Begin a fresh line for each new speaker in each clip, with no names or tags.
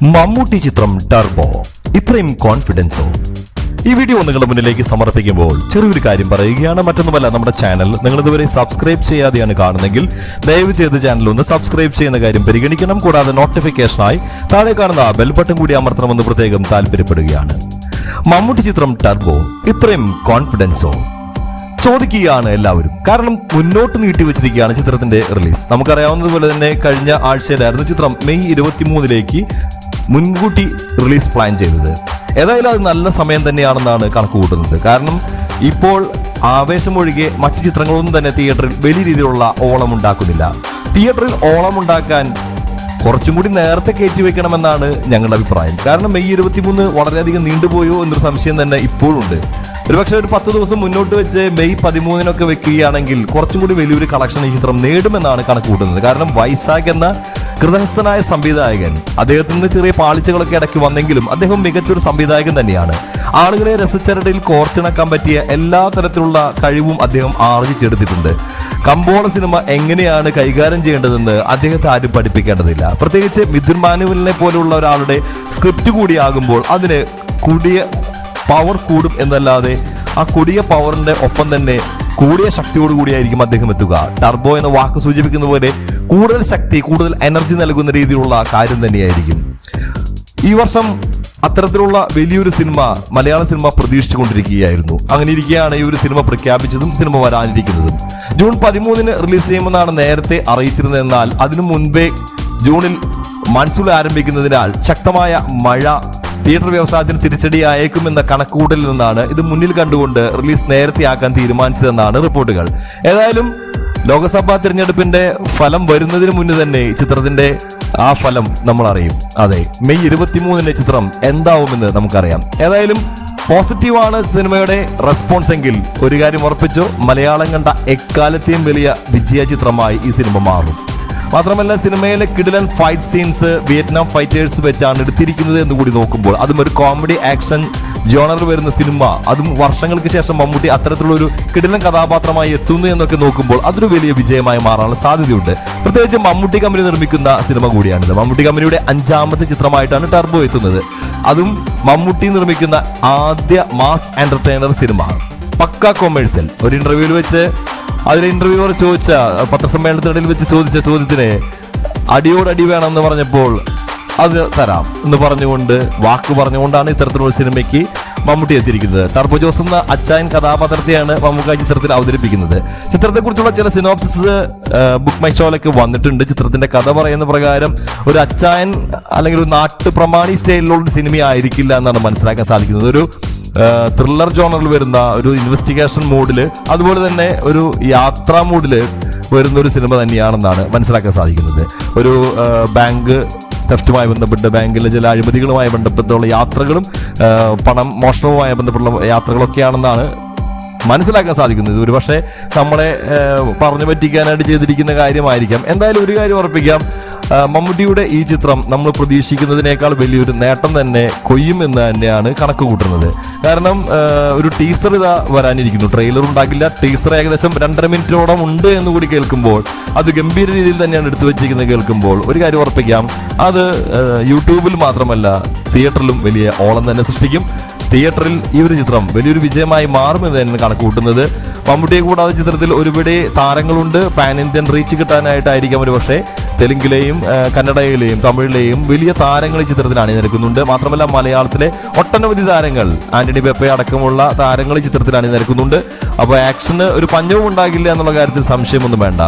മമ്മൂട്ടി ചിത്രം ടർബോ ഇത്രയും കോൺഫിഡൻസോ ഈ വീഡിയോ നിങ്ങളുടെ മുന്നിലേക്ക് സമർപ്പിക്കുമ്പോൾ ചെറിയൊരു കാര്യം പറയുകയാണ് മറ്റൊന്നുമല്ല നമ്മുടെ ചാനൽ നിങ്ങൾ ഇതുവരെ സബ്സ്ക്രൈബ് ചെയ്യാതെയാണ് കാണുന്നെങ്കിൽ ദയവ് ചെയ്ത് ചാനൽ ഒന്ന് സബ്സ്ക്രൈബ് ചെയ്യുന്ന കാര്യം പരിഗണിക്കണം. കൂടാതെ നോട്ടിഫിക്കേഷനായി താഴെ കാണുന്ന ബെൽ ബട്ടൺ കൂടി അമർത്തണമെന്ന് പ്രത്യേകം താല്പര്യപ്പെടുകയാണ്. മമ്മൂട്ടി ചിത്രം ടർബോ ഇത്രയും കോൺഫിഡൻസോ ചോദിക്കുകയാണ് എല്ലാവരും. കാരണം മുന്നോട്ട് നീട്ടി വെച്ചിരിക്കുകയാണ് ചിത്രത്തിന്റെ റിലീസ് നമുക്കറിയാവുന്നതുപോലെ തന്നെ കഴിഞ്ഞ ആഴ്ചയിലായിരുന്നു ചിത്രം മെയ് ഇരുപത്തിമൂന്നിലേക്ക് മുൻകൂട്ടി റിലീസ് പ്ലാൻ ചെയ്തത്. ഏതായാലും അത് നല്ല സമയം തന്നെയാണെന്നാണ് കണക്ക് കൂട്ടുന്നത് കാരണം ഇപ്പോൾ ആവേശമൊഴികെ മറ്റു ചിത്രങ്ങളൊന്നും തന്നെ തിയേറ്ററിൽ വലിയ രീതിയിലുള്ള ഓളം ഉണ്ടാക്കുന്നില്ല തിയേറ്ററിൽ ഓളം ഉണ്ടാക്കാൻ കുറച്ചും കൂടി നേരത്തെ കയറ്റി വെക്കണമെന്നാണ് ഞങ്ങളുടെ അഭിപ്രായം. കാരണം മെയ് ഇരുപത്തിമൂന്ന് വളരെയധികം നീണ്ടുപോയോ എന്നൊരു സംശയം തന്നെ ഇപ്പോഴുണ്ട്. ഒരുപക്ഷെ ഒരു പത്ത് ദിവസം മുന്നോട്ട് വെച്ച് മെയ് പതിമൂന്നിനൊക്കെ വെക്കുകയാണെങ്കിൽ കുറച്ചും കൂടി വലിയൊരു കളക്ഷൻ ഈ ചിത്രം നേടുമെന്നാണ് കണക്ക് കൂട്ടുന്നത് കാരണം വൈസാഖ് എന്ന കൃതസ്ഥനായ സംവിധായകൻ. അദ്ദേഹത്തിൽ നിന്ന് ചെറിയ പാളിച്ചകളൊക്കെ ഇടയ്ക്ക് വന്നെങ്കിലും അദ്ദേഹം മികച്ചൊരു സംവിധായകൻ തന്നെയാണ്. ആളുകളെ രസച്ചരടിൽ കോർത്തിണക്കാൻ പറ്റിയ എല്ലാ തരത്തിലുള്ള കഴിവും അദ്ദേഹം ആർജിച്ചെടുത്തിട്ടുണ്ട്. കമ്പോള സിനിമ എങ്ങനെയാണ് കൈകാര്യം ചെയ്യേണ്ടതെന്ന് അദ്ദേഹത്തെ ആരും പഠിപ്പിക്കേണ്ടതില്ല. പ്രത്യേകിച്ച് മിഥുൻ മാനുവലിനെ പോലുള്ള ഒരാളുടെ സ്ക്രിപ്റ്റ് കൂടിയാകുമ്പോൾ അതിന് കൂടിയ പവർ കൂടും എന്നല്ലാതെ ആ കൊടിയ പവറിന്റെ ഒപ്പം തന്നെ കൂടിയ ശക്തിയോടുകൂടിയായിരിക്കും അദ്ദേഹം എത്തുക. ടർബോ എന്ന വാക്ക് സൂചിപ്പിക്കുന്ന പോലെ കൂടുതൽ ശക്തി കൂടുതൽ എനർജി നൽകുന്ന രീതിയിലുള്ള കാര്യം തന്നെയായിരിക്കും. ഈ വർഷം അത്തരത്തിലുള്ള വലിയൊരു സിനിമ മലയാള സിനിമ പ്രതീക്ഷിച്ചുകൊണ്ടിരിക്കുകയായിരുന്നു. അങ്ങനെ ഇരിക്കുകയാണ് ഈ ഒരു സിനിമ പ്രഖ്യാപിച്ചതും സിനിമ വരാനിരിക്കുന്നതും. ജൂൺ പതിമൂന്നിന് റിലീസ് ചെയ്യുമെന്നാണ് നേരത്തെ അറിയിച്ചിരുന്നത് എന്നാൽ അതിനു മുൻപേ ജൂണിൽ മൺസൂൺ ആരംഭിക്കുന്നതിനാൽ ശക്തമായ മഴ തിയേറ്റർ വ്യവസായത്തിന് തിരിച്ചടിയായേക്കുമെന്ന കണക്കുകൂട്ടലിൽ നിന്നാണ് ഇത് മുന്നിൽ കണ്ടുകൊണ്ട് റിലീസ് നേരത്തെയാക്കാൻ തീരുമാനിച്ചതെന്നാണ് റിപ്പോർട്ടുകൾ. ഏതായാലും ലോക്സഭാ തിരഞ്ഞെടുപ്പിന്റെ ഫലം വരുന്നതിന് മുന്നേ തന്നെ ചിത്രത്തിന്റെ ആ ഫലം നമ്മൾ അറിയും. അതെ മെയ് ഇരുപത്തിമൂന്നിന്റെ ചിത്രം എന്താവുമെന്ന് നമുക്കറിയാം. ഏതായാലും പോസിറ്റീവാണ് സിനിമയുടെ റെസ്പോൺസ് എങ്കിൽ ഒരു കാര്യം ഉറപ്പിച്ചു മലയാളം കണ്ട എക്കാലത്തെയും വലിയ വിജയ ചിത്രമായി ഈ സിനിമ മാറും. മാത്രമല്ല സിനിമയിലെ കിടിലൻ ഫൈറ്റ് സീൻസ് വിയറ്റ്നാം ഫൈറ്റേഴ്സ് വെച്ചാണ് എടുത്തിരിക്കുന്നത് എന്ന് കൂടി നോക്കുമ്പോൾ അതും ഒരു കോമഡി ആക്ഷൻ ജോണറിൽ വരുന്ന സിനിമ അതും വർഷങ്ങൾക്ക് ശേഷം മമ്മൂട്ടി അത്തരത്തിലുള്ള ഒരു കിടിലൻ കഥാപാത്രമായി എത്തുന്നു എന്നൊക്കെ നോക്കുമ്പോൾ അതൊരു വലിയ വിജയമായി മാറാനുള്ള സാധ്യതയുണ്ട്. പ്രത്യേകിച്ച് മമ്മൂട്ടി കമ്പനി നിർമ്മിക്കുന്ന സിനിമ കൂടിയാണിത്. മമ്മൂട്ടി കമ്പനിയുടെ അഞ്ചാമത്തെ ചിത്രമായിട്ടാണ് ടർബോ എത്തുന്നത്. അതും മമ്മൂട്ടി നിർമ്മിക്കുന്ന ആദ്യ മാസ് എന്റർടൈനർ സിനിമ. പക്ക കൊമേഴ്സ്യൽ. ഒരു ഇന്റർവ്യൂവിൽ വെച്ച് അതിൽ ഇന്റർവ്യൂവർ ചോദിച്ച പത്രസമ്മേളനത്തിനിടയിൽ വെച്ച് ചോദിച്ച ചോദ്യത്തിന് അടിയോടടി എന്ന് പറഞ്ഞപ്പോൾ അത് തരാം എന്ന് പറഞ്ഞുകൊണ്ട് വാക്ക് പറഞ്ഞുകൊണ്ടാണ് ഇത്തരത്തിലുള്ള സിനിമയ്ക്ക് മമ്മൂട്ടി എത്തിയിരിക്കുന്നത്. ടർബോ ജോസ് എന്ന അച്ചായൻ കഥാപാത്രത്തെയാണ് മമ്മൂക്ക ചിത്രത്തിൽ അവതരിപ്പിക്കുന്നത്. ചിത്രത്തെക്കുറിച്ചുള്ള ചില സിനോപ്സിസ് ബുക്ക് മൈ ഷോയിലൊക്കെ വന്നിട്ടുണ്ട്. ചിത്രത്തിന്റെ കഥ പറയുന്ന പ്രകാരം ഒരു അച്ചായൻ അല്ലെങ്കിൽ ഒരു നാട്ടുപ്രമാണി സ്റ്റൈലിലുള്ള ഒരു സിനിമ ആയിരിക്കില്ല എന്നാണ് മനസ്സിലാക്കാൻ സാധിക്കുന്നത്. ഒരു ത്രില്ലർ ജോണറിൽ വരുന്ന ഒരു ഇൻവെസ്റ്റിഗേഷൻ മൂഡിൽ അതുപോലെ തന്നെ ഒരു യാത്രാ മൂഡിൽ വരുന്ന ഒരു സിനിമ തന്നെയാണെന്നാണ് മനസ്സിലാക്കാൻ സാധിക്കുന്നത്. ഒരു ബാങ്ക് തെഫ്റ്റുമായി ബന്ധപ്പെട്ട് ബാങ്കിലെ ചില അഴിമതികളുമായി ബന്ധപ്പെട്ടുള്ള യാത്രകളും പണം മോഷണവുമായി ബന്ധപ്പെട്ടുള്ള യാത്രകളൊക്കെയാണെന്നാണ് മനസ്സിലാക്കാൻ സാധിക്കുന്നത്. ഒരുപക്ഷെ നമ്മളെ പറഞ്ഞു പറ്റിക്കാനായിട്ട് ചെയ്തിരിക്കുന്ന കാര്യമായിരിക്കാം. എന്തായാലും ഒരു കാര്യം ഉറപ്പിക്കാം. മമ്മൂട്ടിയുടെ ഈ ചിത്രം നമ്മൾ പ്രതീക്ഷിക്കുന്നതിനേക്കാൾ വലിയൊരു നേട്ടം തന്നെ കൊയ്യുമെന്ന് തന്നെയാണ് കണക്ക് കൂട്ടുന്നത് കാരണം ഒരു ടീസർ ഇതാ വരാനിരിക്കുന്നു. ട്രെയിലർ ഉണ്ടാക്കില്ല ടീസർ ഏകദേശം രണ്ടര മിനിറ്റിനോളം ഉണ്ട് എന്ന് കൂടി കേൾക്കുമ്പോൾ അത് ഗംഭീര രീതിയിൽ തന്നെയാണ് എടുത്തു വെച്ചിരിക്കുന്നത് കേൾക്കുമ്പോൾ ഒരു കാര്യം ഉറപ്പിക്കാം. അത് യൂട്യൂബിൽ മാത്രമല്ല തിയേറ്ററിലും വലിയ ഓളം തന്നെ സൃഷ്ടിക്കും. തിയേറ്ററിൽ ഈ ഒരു ചിത്രം വലിയൊരു വിജയമായി മാറുമെന്ന് തന്നെ കണക്ക് കൂട്ടുന്നത് മമ്മൂട്ടിയെ കൂടാതെ ചിത്രത്തിൽ ഒരുപാട് താരങ്ങളുണ്ട്. പാൻ ഇന്ത്യൻ റീച്ച് കിട്ടാനായിട്ടായിരിക്കാം ഒരു പക്ഷേ. തെലുങ്കിലെയും കന്നഡയിലെയും തമിഴിലെയും വലിയ താരങ്ങൾ ഈ ചിത്രത്തിൽ അണിനിരക്കുന്നുണ്ട്. മാത്രമല്ല മലയാളത്തിലെ ഒട്ടനവധി താരങ്ങൾ ആന്റണി പെപ്പെ അടക്കമുള്ള താരങ്ങൾ ഈ ചിത്രത്തിൽ അണിനിരക്കുന്നുണ്ട്. അപ്പോൾ ആക്ഷന് ഒരു പഞ്ഞവും ഉണ്ടാകില്ല എന്നുള്ള കാര്യത്തിൽ സംശയമൊന്നും വേണ്ട.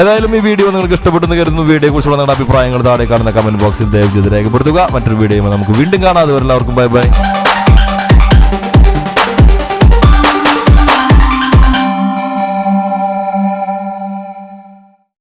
ഏതായാലും ഈ വീഡിയോ നിങ്ങൾക്ക് ഇഷ്ടപ്പെടുന്നു കരുതുന്നു. വീഡിയോ കുറിച്ചുള്ള നിങ്ങളുടെ അഭിപ്രായങ്ങൾ താഴെ കാണുന്ന കമന്റ് ബോക്സിൽ ദയവ് ചെയ്ത് രേഖപ്പെടുത്തുക. മറ്റൊരു വീഡിയോ നമുക്ക് വീണ്ടും കാണാതെ എല്ലാവർക്കും ബൈ ബൈ